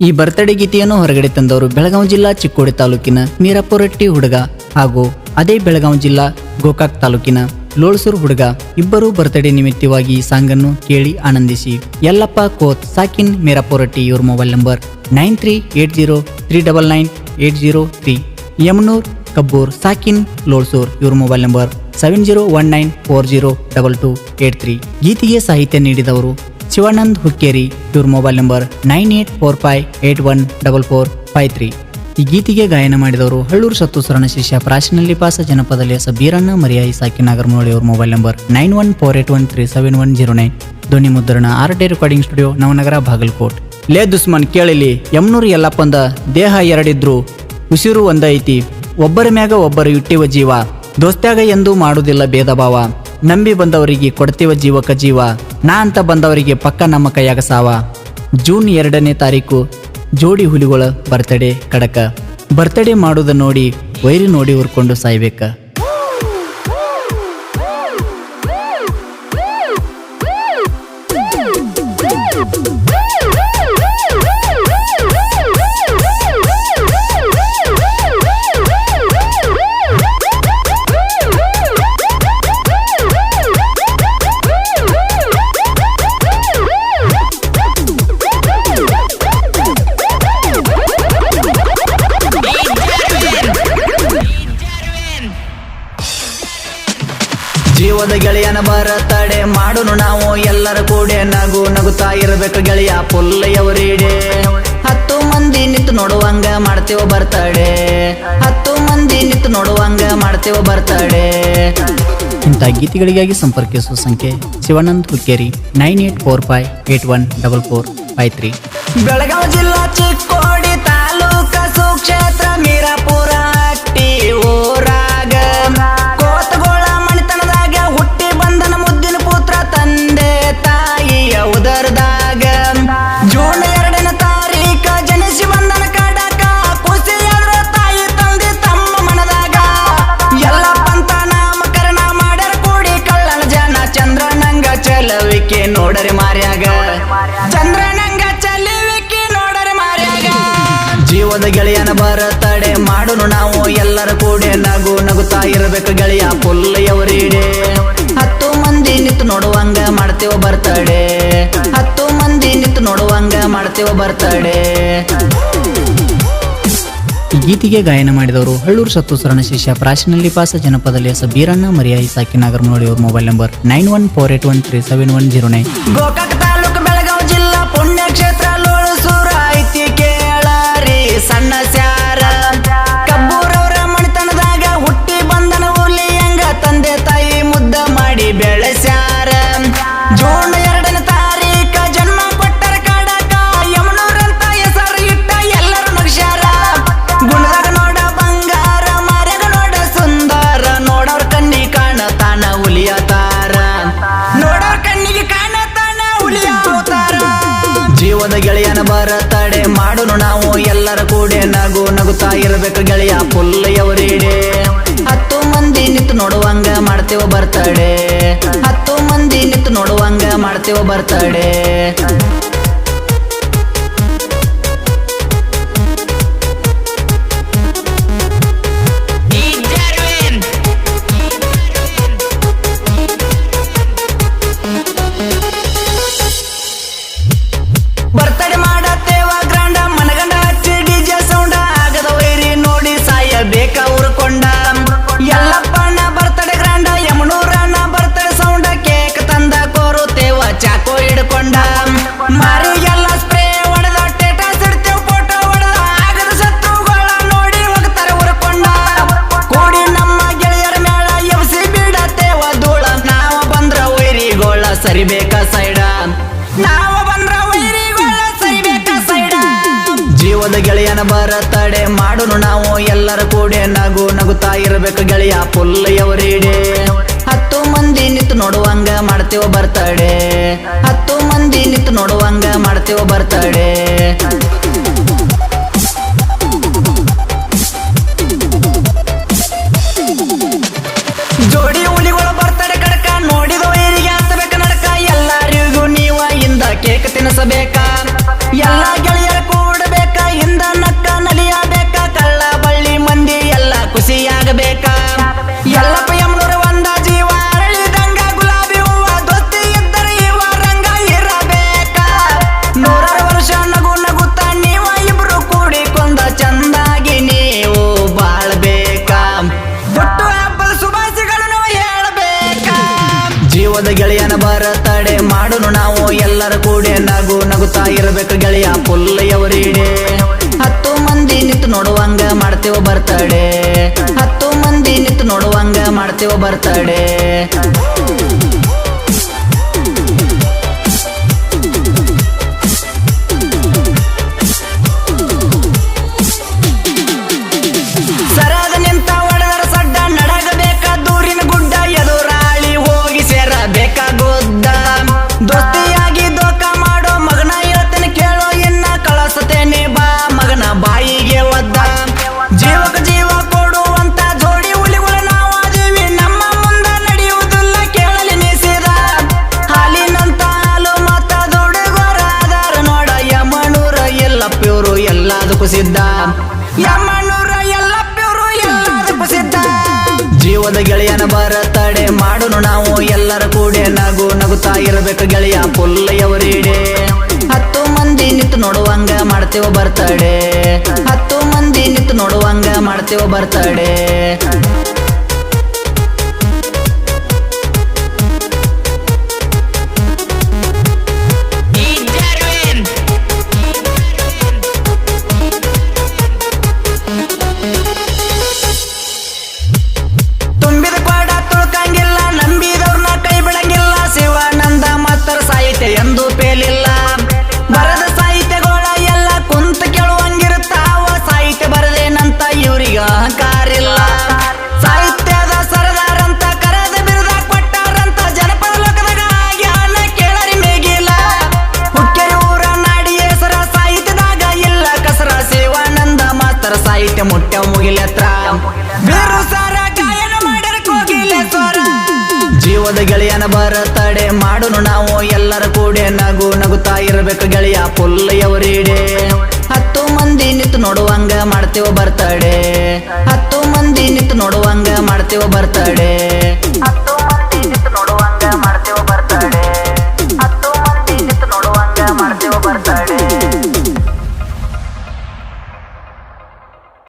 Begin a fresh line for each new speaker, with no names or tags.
ಈ ಬರ್ತ್ಡೇ ಗೀತೆಯನ್ನು ಹೊರಗಡೆ ತಂದವರು ಬೆಳಗಾವಿ ಜಿಲ್ಲಾ ಚಿಕ್ಕೋಡಿ ತಾಲೂಕಿನ ಮೀರಾಪುರಟ್ಟಿ ಹುಡುಗ ಹಾಗೂ ಅದೇ ಬೆಳಗಾವಿ ಜಿಲ್ಲಾ ಗೋಕಾಕ್ ತಾಲೂಕಿನ ಲೋಳ್ಸೂರು ಹುಡುಗ ಇಬ್ಬರು ಬರ್ತ್ಡೇ ನಿಮಿತ್ತವಾಗಿ ಈ ಸಾಂಗನ್ನು ಕೇಳಿ ಆನಂದಿಸಿ. ಯಲ್ಲಪ್ಪ ಕೋತ್ ಸಾಕಿನ್ ಮೀರಾಪುರಟ್ಟಿ ಇವ್ರ mobile number nine three eight zero three double nine eight zero three. Yamanur Kabbur ಸಾಕಿನ್ Lolsur ಇವ್ರ mobile number seven zero one nine four zero double two eight three. ಗೀತೆಗೆ ಸಾಹಿತ್ಯ ನೀಡಿದವರು ಶಿವಾನಂದ್ ಹುಕ್ಕೇರಿ. ಇವ್ರ mobile number nine eight four five eight one double four five three. ಈ ಗೀತೆಗೆ ಗಾಯನ ಮಾಡಿದವರು ಹಳ್ಳೂರು ಸತ್ತು ಸರಣ ಶಿಷ್ಯ ಪ್ರಾಶಿನಲ್ಲಿ ಪಾಸ ಜನಪದ ಲೇಸ ಬೀರಣ್ಣ ಮರಿಯಾಯಿ ಸಾಕಿ ನಾಗರಮೌಳಿ ಅವ್ರ mobile number nine one four eight one three seven one zero nine. ಧ್ವನಿ ಮುದ್ರಣ R D recording studio Navanagar, Bagalkot. ಲೇ ದುಸ್ಮನ್ ಕೇಳಿಲಿ, ಯಮ್ನೂರು ಎಲ್ಲಪ್ಪಂದ ದೇಹ ಎರಡಿದ್ರು, ಉಸಿರು ಒಂದೈತಿ, ಒಬ್ಬರ ಮ್ಯಾಗ ಒಬ್ಬರು ಇಟ್ಟಿವ ಜೀವ, ದೋಸ್ತ್ಯಾಗ ಎಂದು ಮಾಡುವುದಿಲ್ಲ ಭೇದ ಭಾವ. ನಂಬಿ ಬಂದವರಿಗೆ ಕೊಡ್ತೀವ ಜೀವಕ ಜೀವ. ನಾ ಅಂತ ಬಂದವರಿಗೆ ಪಕ್ಕ ನಮ್ಮ ಕೈಯಾಗ ಸಾವ. ಜೂನ್ ಎರಡನೇ ತಾರೀಕು, ಜೋಡಿ ಹುಲಿಗಳ ಬರ್ತಡೇ ಕಡಕ. ಬರ್ತಡೇ ಮಾಡೋದ ನೋಡಿ ವೈರಿ ನೋಡಿ ಹುರ್ಕೊಂಡು ಸಾಯ್ಬೇಕ. ಜೀವದ ಗೆಳೆಯನ ಬರತಡೆ ಮಾಡುನು ನಾವು ಎಲ್ಲರ ಕೂಡೆ ನಗು ನಗುತ್ತಾ ಇರಬೇಕು ಗೆಳೆಯ. ಪುಲ್ಲಯವರೀಡೆ ಹತ್ತು ಮಂದಿ ನಿಂತು ನೋಡುವಂಗ ಮಾಡ್ತೇವ ಬರ್ತಡೆ. ಹತ್ತು ಮಂದಿ ನಿಂತು ನೋಡುವಂಗ ಮಾಡ್ತೇವ ಬರ್ತಡೆ. ಇಂಥ ಗೀತೆಗಳಿಗಾಗಿ ಸಂಪರ್ಕಿಸುವ ಸಂಖ್ಯೆ Shivanand Hukkeri nine eight four five eight one double four five three. Belagavi ಜಿಲ್ಲಾ ಚಿಕ್ಕೋಡಿ ತಾಲೂಕ ಸುಕ್ಷೇತ್ರ ಮೀರಾಪುರ ನೋಡರಿ ಮಾರ್ಯಾಗ. ಚಂದ್ರನಂಗ ಚಲಿವಿಕ್ಕಿ ನೋಡರಿ ಮಾರ್ಯಾಗ. ಜೀವದ ಗೆಳೆಯನ ಬರತಡೆ ಮಾಡುನು ನಾವು, ಎಲ್ಲರ ಕೂಡೆ ನಗು ನಗುತ್ತಾ ಇರಬೇಕು ಗೆಳೆಯ ಪುಲ್ಲಯವರೀಡೆ. ಹತ್ತು ಮಂದಿ ನಿಂತು ನೋಡುವಂಗ ಮಾಡ್ತೇವ ಬರ್ತಡೆ. ಹತ್ತು ಮಂದಿ ನಿಂತು ನೋಡುವಂಗ ಮಾಡ್ತೇವ ಬರ್ತಡೆ. ಗೀತೆಗೆ ಗಾಯನ ಮಾಡಿದವರು ಹಳ್ಳೂರು ಸತ್ತು ಸರಣ ಶಿಷ್ಯ ಪ್ರಾಚೀನಲ್ಲಿ ಪಾಸ ಜನಪದಲ್ಲಿ ಎಸ್ ಬೀರಣ್ಣ ಮರಿಯಾಯಿ ಸಾಕಿ ನಾಗರಮನೋಳಿ ಅವ್ರ mobile number nine one four eight one three seven one zero nine Belagavi ಜಿಲ್ಲಾ ಸಣ್ಣ ಸ್ಯಾರ. ಬೆಳೆಸ್ಯಾರ ಜೂನ್ ಬರತಡೆ ನಾವು ಎಲ್ಲರ ಕೂಡೆ ನಗು ನಗುತ್ತಾ ಇರಬೇಕು ಗೆಳೆಯ ಪುಲ್ಲಯವರೀಡೆ ಹತ್ತು ಮಂದಿ ನಿಂತು ನೋಡುವಂಗ ಮಾಡ್ತೇವ ಬರ್ತಡೆ. ಹತ್ತು ಮಂದಿ ನಿಂತು ನೋಡುವಂಗ ಮಾಡ್ತೇವ ಬರ್ತಡೆ. ಸರಿಬೇಕ ಸೈಡ? ನಾವ ಬಂದ್ರ ವೈರಿಗೋಳ ಸರಿಬೇಕ ಸೈಡ? ಜೀವದ ಗೆಳೆಯನ ಬರತಡೆ ಮಾಡುನು ನಾವು ಎಲ್ಲರ ಕೂಡೆ ನಗು ನಗುತ್ತಾ ಇರಬೇಕು ಗೆಳೆಯ ಪುಲ್ಲಯವರಿಡೆ. ಹತ್ತು ಮಂದಿ ನಿಂತು ನೋಡುವಂಗ ಮಾಡ್ತೇವ ಬರ್ತಡೆ. ಹತ್ತು ಮಂದಿ ನಿಂತು ನೋಡುವಂಗ ಮಾಡ್ತೇವ ಬರ್ತಡೆ. ಹಬ್ಬದ ಗೆಳೆಯನ ಬರ ತಡೆ ಮಾಡೋನು ನಾವು ಎಲ್ಲರ ಕೂಡೆ ನಗು ನಗುತ್ತಾ ಇರಬೇಕು ಗೆಳೆಯ ಪುಲ್ಲಯವರೀಡೆ ಹತ್ತು ಮಂದಿ ನಿಂತು ನೋಡುವಂಗ ಮಾಡ್ತೇವ ಬರ್ತಡೆ. ಹತ್ತು ಮಂದಿ ನಿಂತು ನೋಡುವಂಗ ಮಾಡ್ತೇವ ಬರ್ತಡೆ. ಜೀವದ ಗೆಳೆಯನ ಬರತಡೆ. ಮಾಡೋಣ ನಾವು ಎಲ್ಲರ ಕೂಡೆ. ನಗು ನಗುತ್ತಾ ಇರಬೇಕು ಗೆಳೆಯ ಪುಲ್ಲಯವರಿಡೆ. ಹತ್ತು ಮಂದಿ ನಿಂತು ನೋಡುವಂಗ ಮಾಡ್ತೇವ ಬರ್ತಡೆ. ಹತ್ತು ಮಂದಿ ನಿಂತು ನೋಡುವಂಗ ಮಾಡ್ತೇವ ಬರ್ತಡೆ. ಜೀವದ ಗೆಳೆಯನ ಬರತಡೆ. ಮಾಡೋಣ ನಾವು, ಎಲ್ಲರ ಕೂಡೆ ನಗು ನಗುತ್ತಾ ಇರಬೇಕು ಗೆಳೆಯ ಫುಲ್ ಎವರಿಡೆ ಹತ್ತು ಮಂದಿ ನಿಂತು ನೋಡುವಂಗ ಮಾಡ್ತೇವ ಬರ್ತಡೆ. ಹತ್ತು ಮಂದಿ ನಿಂತು ನೋಡುವಂಗ ಮಾಡ್ತೇವ ಬರ್ತಡೆ.